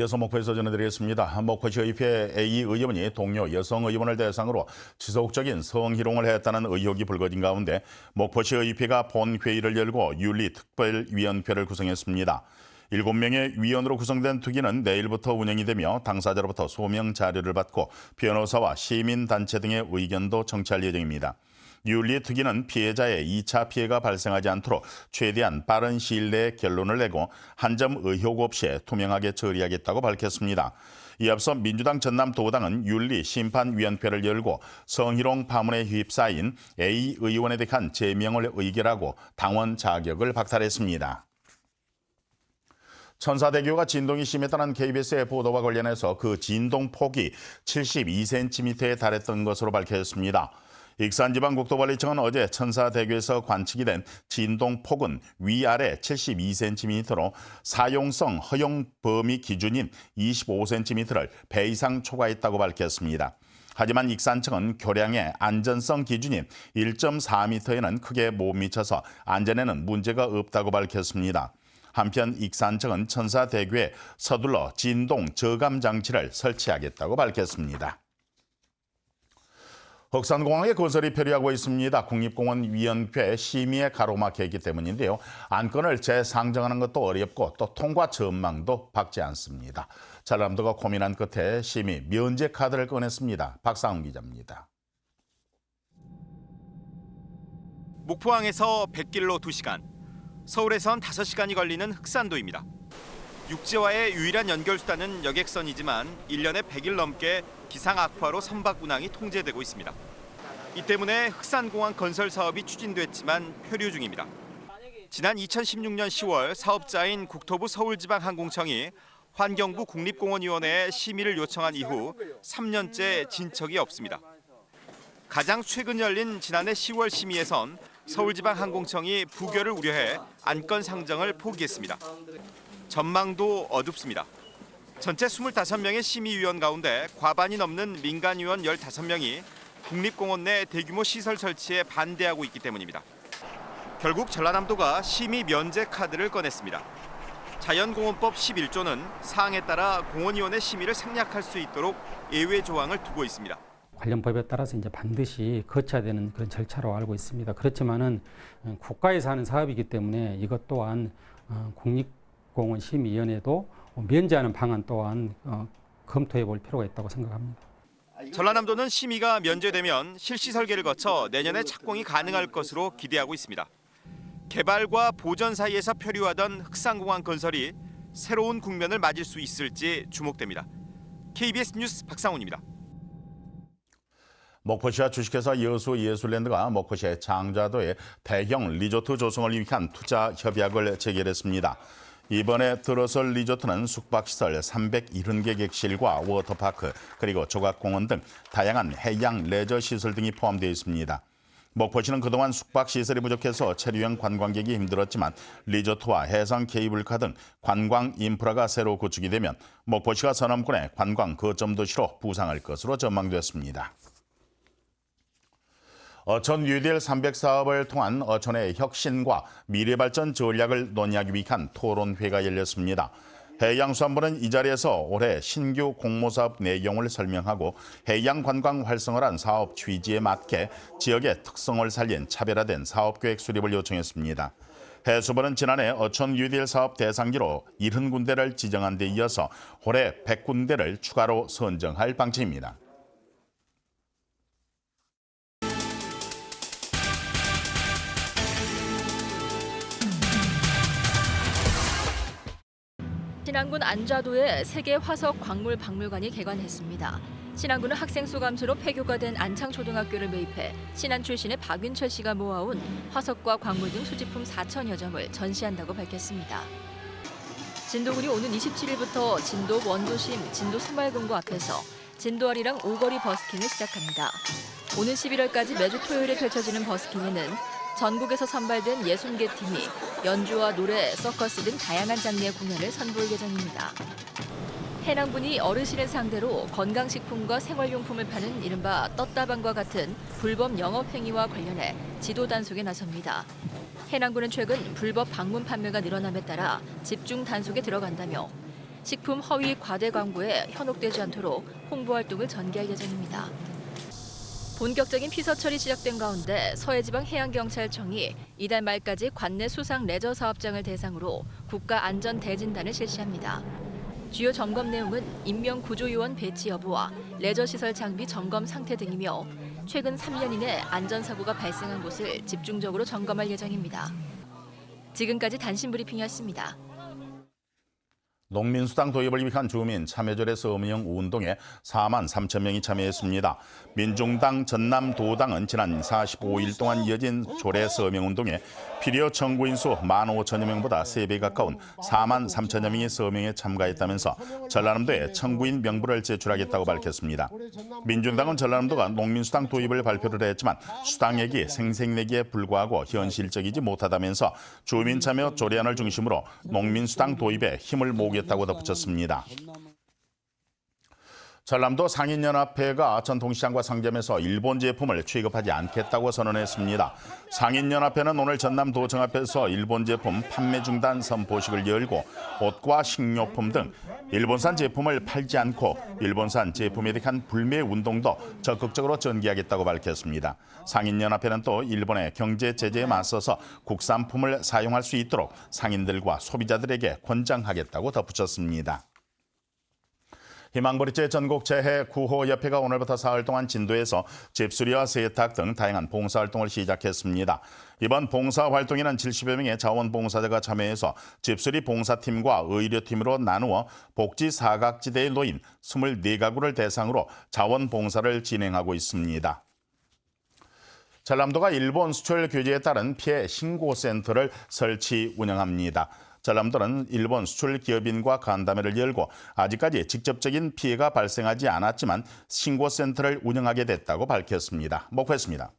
이어서 목포에서 전해드리겠습니다. 목포시 의회 A 의원이 동료 여성 의원을 대상으로 지속적인 성희롱을 했다는 의혹이 불거진 가운데 목포시 의회가 본회의를 열고 윤리특별위원회를 구성했습니다. 7명의 위원으로 구성된 특위는 내일부터 운영이 되며 당사자로부터 소명 자료를 받고 변호사와 시민단체 등의 의견도 청취할 예정입니다. 윤리 특위는 피해자의 2차 피해가 발생하지 않도록 최대한 빠른 시일 내에 결론을 내고 한 점 의혹 없이 투명하게 처리하겠다고 밝혔습니다. 이 앞서 민주당 전남도당은 윤리심판위원회를 열고 성희롱 파문에 휩싸인 A 의원에 대한 제명을 의결하고 당원 자격을 박탈했습니다. 천사대교가 진동이 심했다는 KBS의 보도와 관련해서 그 진동 폭이 72cm에 달했던 것으로 밝혀졌습니다. 익산지방국도관리청은 어제 천사대교에서 관측이 된 진동 폭은 위아래 72cm로 사용성 허용 범위 기준인 25cm를 배 이상 초과했다고 밝혔습니다. 하지만 익산청은 교량의 안전성 기준인 1.4m에는 크게 못 미쳐서 안전에는 문제가 없다고 밝혔습니다. 한편 익산청은 천사대교에 서둘러 진동 저감 장치를 설치하겠다고 밝혔습니다. 흑산공항의 건설이 표류하고 있습니다. 국립공원위원회 심의에 가로막혀 있기 때문인데요. 안건을 재상정하는 것도 어렵고 또 통과 전망도 밝지 않습니다. 전남도가 고민한 끝에 심의 면제 카드를 꺼냈습니다. 박상훈 기자입니다. 목포항에서 100길로 2시간, 서울에선 5시간이 걸리는 흑산도입니다. 육지와의 유일한 연결 수단은 여객선이지만 1년에 100일 넘게 기상 악화로 선박 운항이 통제되고 있습니다. 이 때문에 흑산공항 건설 사업이 추진됐지만 표류 중입니다. 지난 2016년 10월 사업자인 국토부 서울지방항공청이 환경부 국립공원위원회에 심의를 요청한 이후 3년째 진척이 없습니다. 가장 최근 열린 지난해 10월 심의에선 서울지방항공청이 부결을 우려해 안건 상정을 포기했습니다. 전망도 어둡습니다. 전체 25명의 심의위원 가운데 과반이 넘는 민간위원 15명이 국립공원 내 대규모 시설 설치에 반대하고 있기 때문입니다. 결국 전라남도가 심의 면제 카드를 꺼냈습니다. 자연공원법 11조는 사항에 따라 공원위원회 심의를 생략할 수 있도록 예외 조항을 두고 있습니다. 관련 법에 따라서 이제 반드시 거쳐야 되는 그런 절차로 알고 있습니다. 그렇지만은 어, 국가에서 하는 사업이기 때문에 이것 또한 어, 국립공원 심의위원회도 면제하는 방안 또한 어, 검토해 볼 필요가 있다고 생각합니다. 전라남도는 심의가 면제되면 실시 설계를 거쳐 내년에 착공이 가능할 것으로 기대하고 있습니다. 개발과 보전 사이에서 표류하던 흑산공항 건설이 새로운 국면을 맞을 수 있을지 주목됩니다. KBS 뉴스 박상훈입니다. 목포시와 주식회사 여수 예술랜드가 목포시의 장자도에 대형 리조트 조성을 위한 투자 협약을 체결했습니다. 이번에 들어설 리조트는 숙박시설 370개 객실과 워터파크 그리고 조각공원 등 다양한 해양 레저 시설 등이 포함되어 있습니다. 목포시는 그동안 숙박시설이 부족해서 체류형 관광객이 힘들었지만 리조트와 해상 케이블카 등 관광 인프라가 새로 구축이 되면 목포시가 서남권의 관광 거점 도시로 부상할 것으로 전망됐습니다. 어촌 뉴딜 300 사업을 통한 어촌의 혁신과 미래발전 전략을 논의하기 위한 토론회가 열렸습니다. 해양수산부는 이 자리에서 올해 신규 공모사업 내용을 설명하고 해양관광 활성화란 사업 취지에 맞게 지역의 특성을 살린 차별화된 사업계획 수립을 요청했습니다. 해수부는 지난해 어촌 뉴딜 사업 대상지로 70군데를 지정한 데 이어서 올해 100군데를 추가로 선정할 방침입니다. 신안군 안좌도에 세계 화석 광물 박물관이 개관했습니다. 신안군은 학생 수 감소로 폐교가 된 안창초등학교를 매입해 신안 출신의 박윤철 씨가 모아온 화석과 광물 등 수집품 4천여 점을 전시한다고 밝혔습니다. 진도군이 오는 27일부터 진도 원도심 진도 새마을금고 앞에서 진도아리랑 오거리 버스킹을 시작합니다. 오는 11월까지 매주 토요일에 펼쳐지는 버스킹에는 전국에서 선발된 60개 팀이 연주와 노래, 서커스 등 다양한 장르의 공연을 선보일 예정입니다. 해남군이 어르신을 상대로 건강식품과 생활용품을 파는 이른바 떴다방과 같은 불법 영업행위와 관련해 지도 단속에 나섭니다. 해남군은 최근 불법 방문 판매가 늘어남에 따라 집중 단속에 들어간다며 식품 허위 과대 광고에 현혹되지 않도록 홍보 활동을 전개할 예정입니다. 본격적인 피서 철이 시작된 가운데 서해지방 해양경찰청이 이달 말까지 관내 수상 레저 사업장을 대상으로 국가 안전 대진단을 실시합니다. 주요 점검 내용은 인명 구조 요원 배치 여부와 레저 시설 장비 점검 상태 등이며 최근 3년 이내 안전 사고가 발생한 곳을 집중적으로 점검할 예정입니다. 지금까지 단신 브리핑이었습니다. 농민수당 도입을 위한 주민 참여절의 서명 운동에 4만 3천 명이 참여했습니다. 민중당 전남도당은 지난 45일 동안 이어진 조례 서명 운동에 필요 청구인 수 1만 5천여 명보다 3배 가까운 4만 3천여 명이 서명에 참가했다면서 전라남도에 청구인 명부를 제출하겠다고 밝혔습니다. 민중당은 전라남도가 농민수당 도입을 발표를 했지만 수당액이 생색내기에 불과하고 현실적이지 못하다면서 주민 참여 조례안을 중심으로 농민수당 도입에 힘을 모으겠 다고 덧붙였습니다. 전남도 상인연합회가 전통시장과 상점에서 일본 제품을 취급하지 않겠다고 선언했습니다. 상인연합회는 오늘 전남도청 앞에서 일본 제품 판매 중단 선포식을 열고 옷과 식료품 등 일본산 제품을 팔지 않고 일본산 제품에 대한 불매 운동도 적극적으로 전개하겠다고 밝혔습니다. 상인연합회는 또 일본의 경제 제재에 맞서서 국산품을 사용할 수 있도록 상인들과 소비자들에게 권장하겠다고 덧붙였습니다. 희망보리째 전국 재해 구호 협회가 오늘부터 사흘 동안 진도에서 집수리와 세탁 등 다양한 봉사활동을 시작했습니다. 이번 봉사활동에는 70여 명의 자원봉사자가 참여해서 집수리 봉사팀과 의료팀으로 나누어 복지 사각지대에 놓인 24가구를 대상으로 자원봉사를 진행하고 있습니다. 전남도가 일본 수출 규제에 따른 피해 신고센터를 설치 운영합니다. 전남도는 일본 수출 기업인과 간담회를 열고 아직까지 직접적인 피해가 발생하지 않았지만 신고센터를 운영하게 됐다고 밝혔습니다. 목포했습니다.